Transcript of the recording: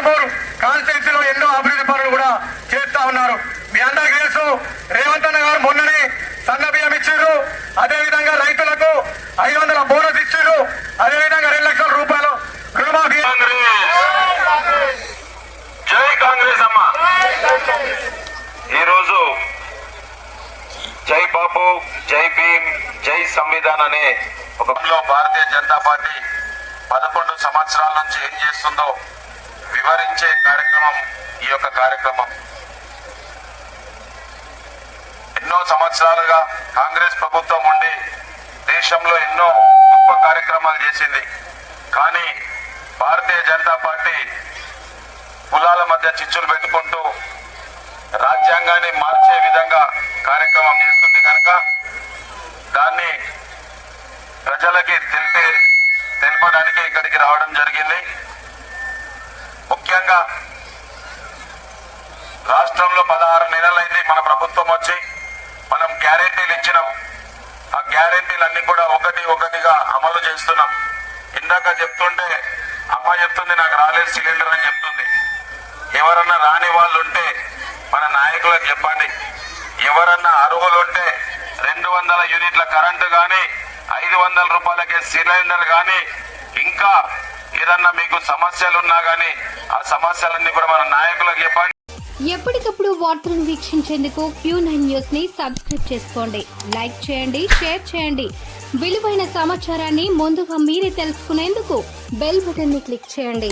షేర్పూర్ కాన్స్టిట్యూన్సీలో ఎన్నో అభివృద్ధి పనులు కూడా చేస్తా ఉన్నారు. మీ అందరికి తెలుసు రేవంత్ అన్న గారు మొన్ననే సన్న బియ్యం ఇచ్చారు. అదేవిధంగా రైతులకు ఐదు వందల బోనస్ ఇచ్చారు. అదేవిధంగా రెండు లక్షల రూపాయలు రుణమాఫీ జై కాంగ్రెస్ అమ్మా. ఈరోజు జై బాబు జై భీమ్ జై సంవిధాన్ అనే ఒక భారతీయ జనతా పార్టీ పదకొండు సంవత్సరాల నుంచి ఏం చేస్తుందో వివరించే కార్యక్రమం ఈ యొక్క కార్యక్రమం. ఎన్నో సంవత్సరాలుగా కాంగ్రెస్ ప్రభుత్వం ఉండి దేశంలో ఎన్నో గొప్ప కార్యక్రమాలు చేసింది. కానీ భారతీయ జనతా పార్టీ కులాల మధ్య చిచ్చులు పెట్టుకుంటూ రాజ్యాంగాన్ని మార్చే విధంగా కార్యక్రమం చేస్తుంది కనుక దాన్ని ప్రజలకి తెలిపే తెలపడానికి ఇక్కడికి రావడం జరిగింది. విధంగా రాష్ట్రంలో పదహారు నెలలైంది మన ప్రభుత్వం వచ్చి మనం గ్యారెంటీలు ఇచ్చినాం. ఆ గ్యారెంటీలన్నీ కూడా ఒకటి ఒకటిగా అమలు చేస్తున్నాం. ఇందాక చెప్తుంటే అమ్మ చెప్తుంది నాకు రాలేదు సిలిండర్ అని చెప్తుంది. ఎవరన్నా రాని వాళ్ళు ఉంటే మన నాయకులకు చెప్పండి. ఎవరన్నా అర్హులు ఉంటే రెండు వందల యూనిట్ల కరెంటు కానీ ఐదు వందల రూపాయలకే సిలిండర్ కానీ ఇంకా ఏదన్నా మీకు సమస్యలు ఉన్నా కానీ ఆ సమస్యలన్నీ కూడా మన నాయకులకు చెప్పండి. ఎప్పటికప్పుడు వార్తలను వీక్షించేందుకు క్యూ నైన్ న్యూస్ని సబ్స్క్రైబ్ చేసుకోండి. లైక్ చేయండి షేర్ చేయండి. విలువైన సమాచారాన్ని ముందుగా మీరే తెలుసుకునేందుకు బెల్ బటన్ని క్లిక్ చేయండి.